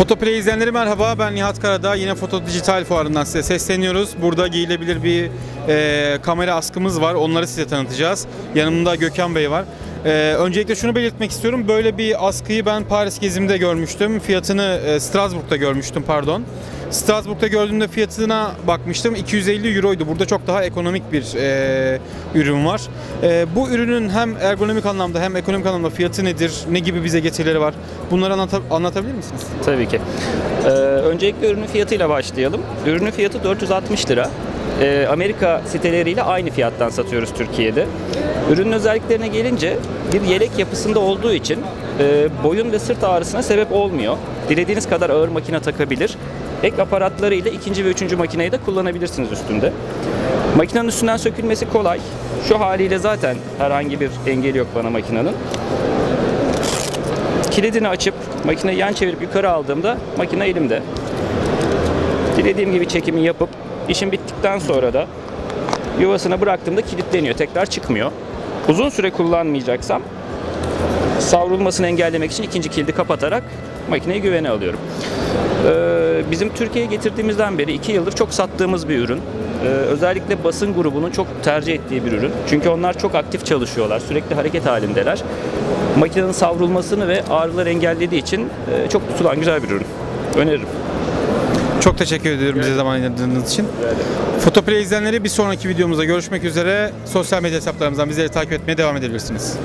Fotoplay izleyenleri merhaba. Ben Nihat Karadağ. Yine Foto Dijital Fuarı'ndan size sesleniyoruz. Burada giyilebilir bir e, kamera askımız var. Onları size tanıtacağız. Yanımda Gökhan Bey var. E, öncelikle şunu belirtmek istiyorum. Böyle bir askıyı ben Paris gezimde görmüştüm. Fiyatını e, Strasbourg'da görmüştüm pardon. Strasbourg'da gördüğümde fiyatına bakmıştım. 250 euroydu. Burada çok daha ekonomik bir e, ürün var. E, bu ürünün hem ergonomik anlamda hem ekonomik anlamda fiyatı nedir? Ne gibi bize getirileri var? Bunları anlata- anlatabilir misiniz? Tabii ki. Ee, öncelikle ürünün fiyatıyla başlayalım. Ürünün fiyatı 460 lira. Ee, Amerika siteleriyle aynı fiyattan satıyoruz Türkiye'de. Ürünün özelliklerine gelince bir yelek yapısında olduğu için e, boyun ve sırt ağrısına sebep olmuyor. Dilediğiniz kadar ağır makine takabilir. Ek aparatlarıyla ikinci ve üçüncü makineyi de kullanabilirsiniz üstünde. Makinenin üstünden sökülmesi kolay. Şu haliyle zaten herhangi bir engeli yok bana makinenin. Kilidini açıp makineyi yan çevirip yukarı aldığımda makine elimde. Dilediğim gibi çekimi yapıp işim bittikten sonra da yuvasına bıraktığımda kilitleniyor. Tekrar çıkmıyor. Uzun süre kullanmayacaksam savrulmasını engellemek için ikinci kilidi kapatarak makineyi güvene alıyorum. Ee, bizim Türkiye'ye getirdiğimizden beri iki yıldır çok sattığımız bir ürün. Ee, özellikle basın grubunun çok tercih ettiği bir ürün. Çünkü onlar çok aktif çalışıyorlar, sürekli hareket halindeler. Makinenin savrulmasını ve ağrıları engellediği için e, çok tutulan güzel bir ürün. Öneririm. Çok teşekkür ediyorum bize zaman ayırdığınız için. Fotoplay izleyenleri bir sonraki videomuzda görüşmek üzere. Sosyal medya hesaplarımızdan bizleri takip etmeye devam edebilirsiniz.